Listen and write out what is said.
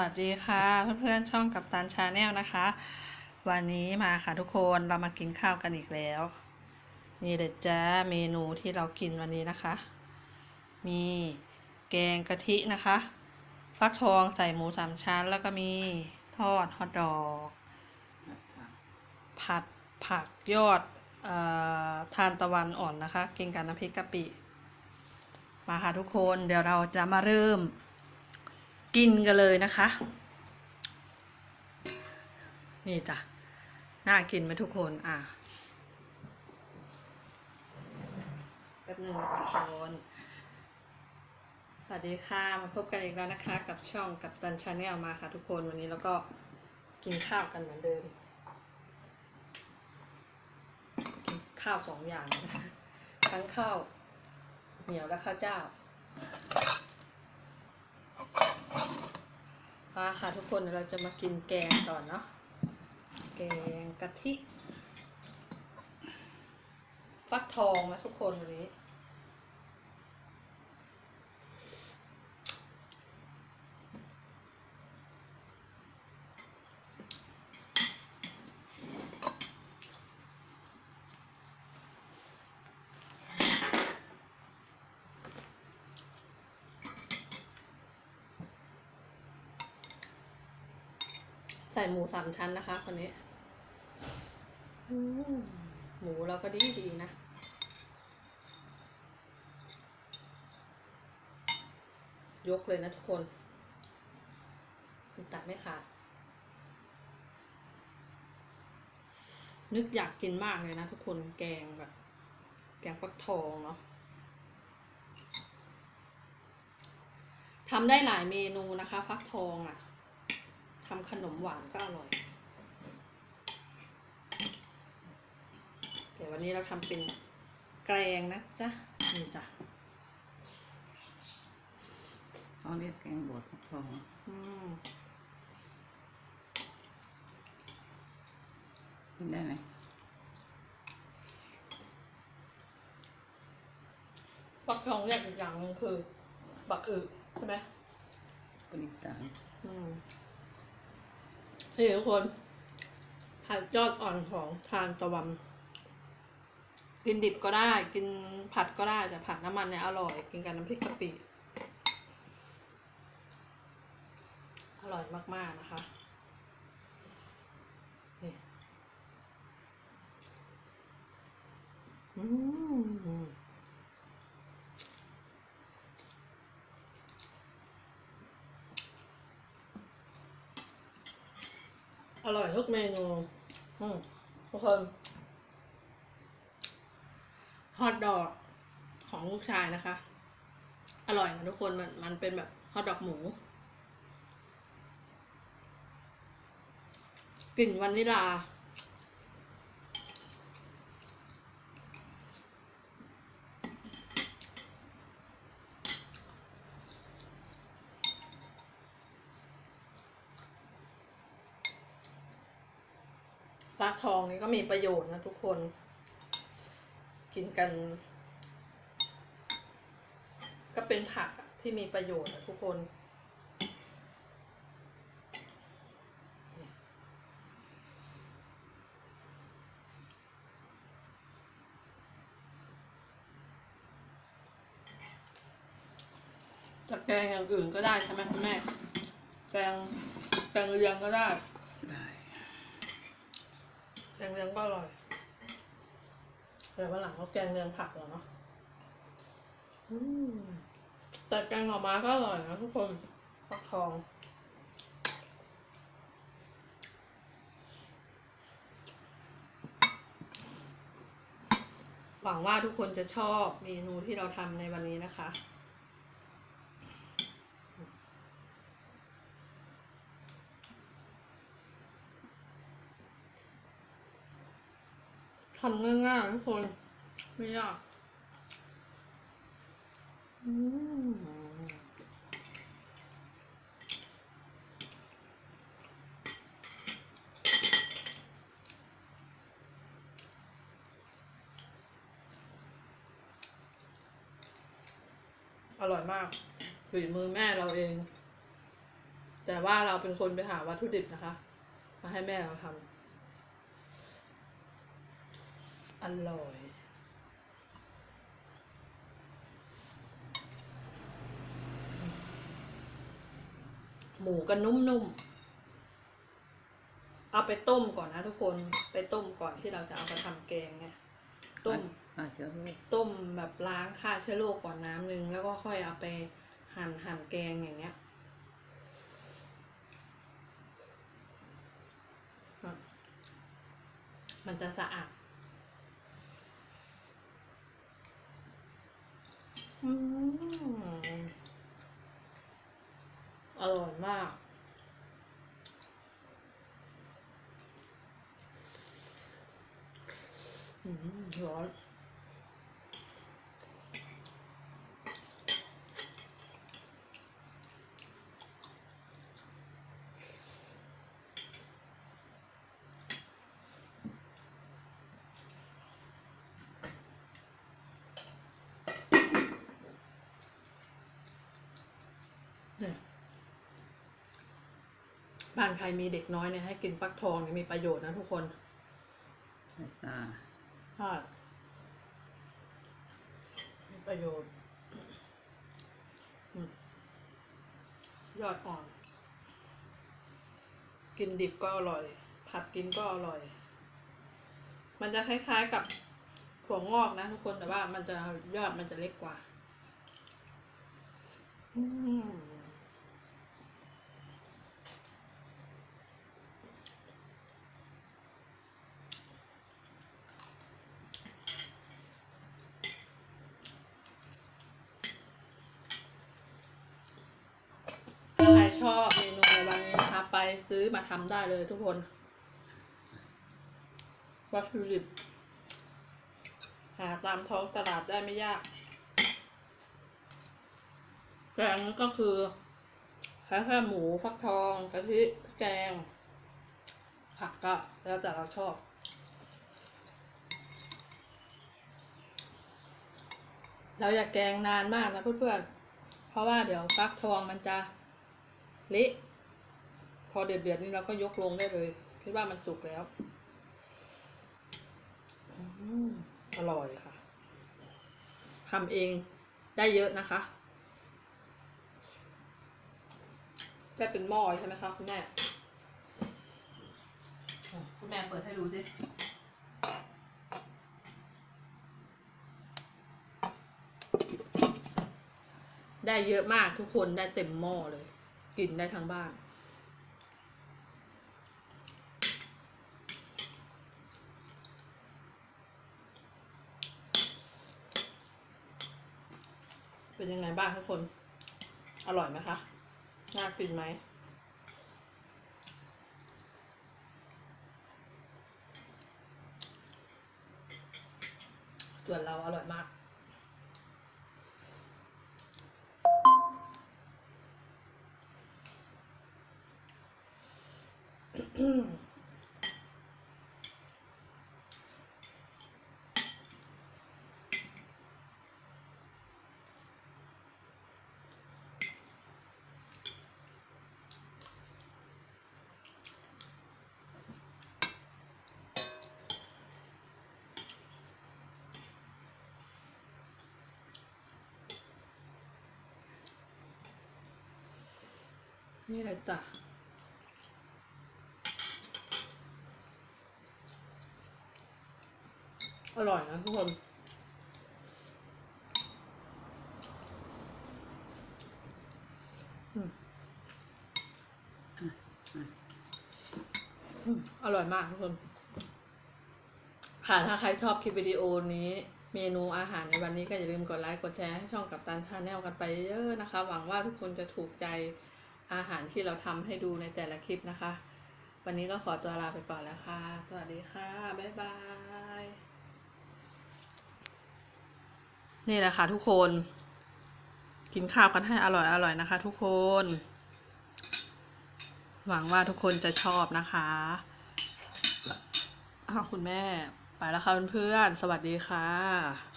วัสดีค่ะเพื่อนๆช่องกับตันชาแนลนะคะ วันนี้มาค่ะทุกคนเรามากินข้าวกันอีกแล้ว นี่เด็ดจ้าเมนูที่เรากินวันนี้นะคะ มีแกงกะทินะคะ ฟักทองใส่หมูสามชั้น แล้วก็มีทอดฮอทดอก ผัดผักยอดออทานตะวันอ่อนนะคะ กินกับน้ำพริกกะปิ มาค่ะทุกคนเดี๋ยวเราจะมาเริ่ม กินกันเลยนะคะ นี่จ้ะ น่ากินไหมทุกคน อะแป๊บหนึงทุกคนสวัสดีค่ะ มาพบกันอีกแล้วนะคะ กับช่องกับตันชาแนลมาค่ะทุกคนวันนี้เราก็กินข้าวกันเหมือนเดิมกินข้าวสองอย่าง ทั้งข้าวเหนียวและข้าวเจ้า มาค่ะทุกคนเดี๋ยวเราจะมากินแกงก่อนเนาะแกงกะทิ ฟักทองนะทุกคนวันนี้ ใส่หมูสามชั้นนะคะคนนี้หมูเราก็ดีดีนะ ยกเลยนะทุกคนตัดไม่ขาดนึกอยากกินมากเลยนะทุกคนแกงแบบ แกงฟักทองเนาะทำได้หลายเมนูนะคะ ฟักทองอะ่ะำขนมหวานก็อร่อยเดี๋ยววันนี้เราทำเป็นแกงนะจ๊ะนี่จ้ะเขาเรียกแกงบดฟักทองอืมกินได้ไหมฟักทองเรียกอีกอย่างหนึงคือ บักอึใช่ไหมปริสานอืม นี่ทุกคนผัดยอดอ่อนของทานตะวัน กินดิบก็ได้ กินผัดก็ได้ แต่ผัดน้ำมันเนี่ยอร่อย กินกับน้ำพริกกะปิ อร่อยมากๆนะคะนี่อืม อร่อยทุกเมนูอืมทุกคนฮอทดอกของลูกชายนะคะ อร่อยนะทุกคนมันมันเป็นแบบฮอทดอกหมูกลิ่นวานิลา ฟักทองนี่ก็มีประโยชน์นะทุกคน กินกัน ก็เป็นผักที่มีประโยชน์นะทุกคน จะแกงอย่างอื่นก็ได้ใช่ไหมคุณแม่แกงแกงเรียงก็ได้ แกงเลียงก็อร่อยเดี๋ยววันหลังเขาแกงเลียงผักเหรอเนาะแต่แกงหน่อไม้ก็อร่อยนะทุกคนฟักทองหวังว่าทุกคนจะชอบเมนูที่เราทำในวันนี้นะคะ ทำง่ายๆทุกคน ไม่ยากอืมอร่อยมากฝีมือแม่เราเอง แต่ว่าเราเป็นคนไปหาวัตถุดิบนะคะ มาให้แม่เราทำ อร่อย หมูก็นุ่มๆ เอาไปต้มก่อนนะทุกคน ไปต้มก่อนที่เราจะเอาไปทำแกงไงต้มอาจจะรู้ต้มแบบล้างฆ่าเชื้อโรคก่อนน้ำนึง แล้วก็ค่อยเอาไปหั่นหั่นแกงอย่างเงี้ยอะมันจะสะอาด อืมอร่อยมาก อืมร้อน เนี่ยบ้านใครมีเด็กน้อยเนี่ยให้กินฟักทองเนี่ยมีประโยชน์นะทุกคนสายตาใช่มีประโยชน์อืมยอดอ่อน กินดิบก็อร่อย ผัดกินก็อร่อย มันจะคล้ายๆกับถั่วงอกนะทุกคนแต่ว่ามันจะยอดมันจะเล็กกว่า อืม ถ้าใครชอบเมนูในวันนี้นะคะ ไป ซื้อมาทำได้เลยทุกคนวัตถุดิบหาตามท้องตลาดได้ไม่ยาก แกงก็คือแค่แค่หมูฟักทองกะทิแกง ผักก็แล้วแต่เราชอบ เราอย่าแกงนานมากนะเพื่อนๆเพราะว่าเดี๋ยวฟักทองมันจะเละ พอเดือดๆนี่เราก็ยกลงได้เลยคิดว่ามันสุกแล้วอืมอร่อยค่ะทำเองได้เยอะนะคะจะเป็นหม้อใช่ไหมคะคุณแม่อะคุณแม่เปิดให้ดูสิได้เยอะมากทุกคนได้เต็มหม้อเลย กินได้ทั้งบ้าน เป็นยังไงบ้างทุกคน อร่อยไหมคะ น่ากินไหม ส่วนเราอร่อยมาก นี่เลยจ้ะอร่อยนะทุกคนอร่อยมากทุกคน ค่ะถ้าใครชอบคลิปวิดีโอนี้ เมนูอาหารในวันนี้ก็อย่าลืมกดไลค์ กดแชร์ให้ช่องกับตันชาแนลกันไปเยอะนะคะ หวังว่าทุกคนจะถูกใจ อาหารที่เราทำให้ดูในแต่ละคลิปนะคะ วันนี้ก็ขอตัวลาไปก่อนแล้วค่ะ สวัสดีค่ะ บ๊ายบาย นี่แหละค่ะทุกคน กินข้าวกันให้อร่อยอร่อยนะคะ ทุกคน หวังว่าทุกคนจะชอบนะคะคุณแม่ไปแล้วค่ะเพื่อนๆสวัสดีค่ะ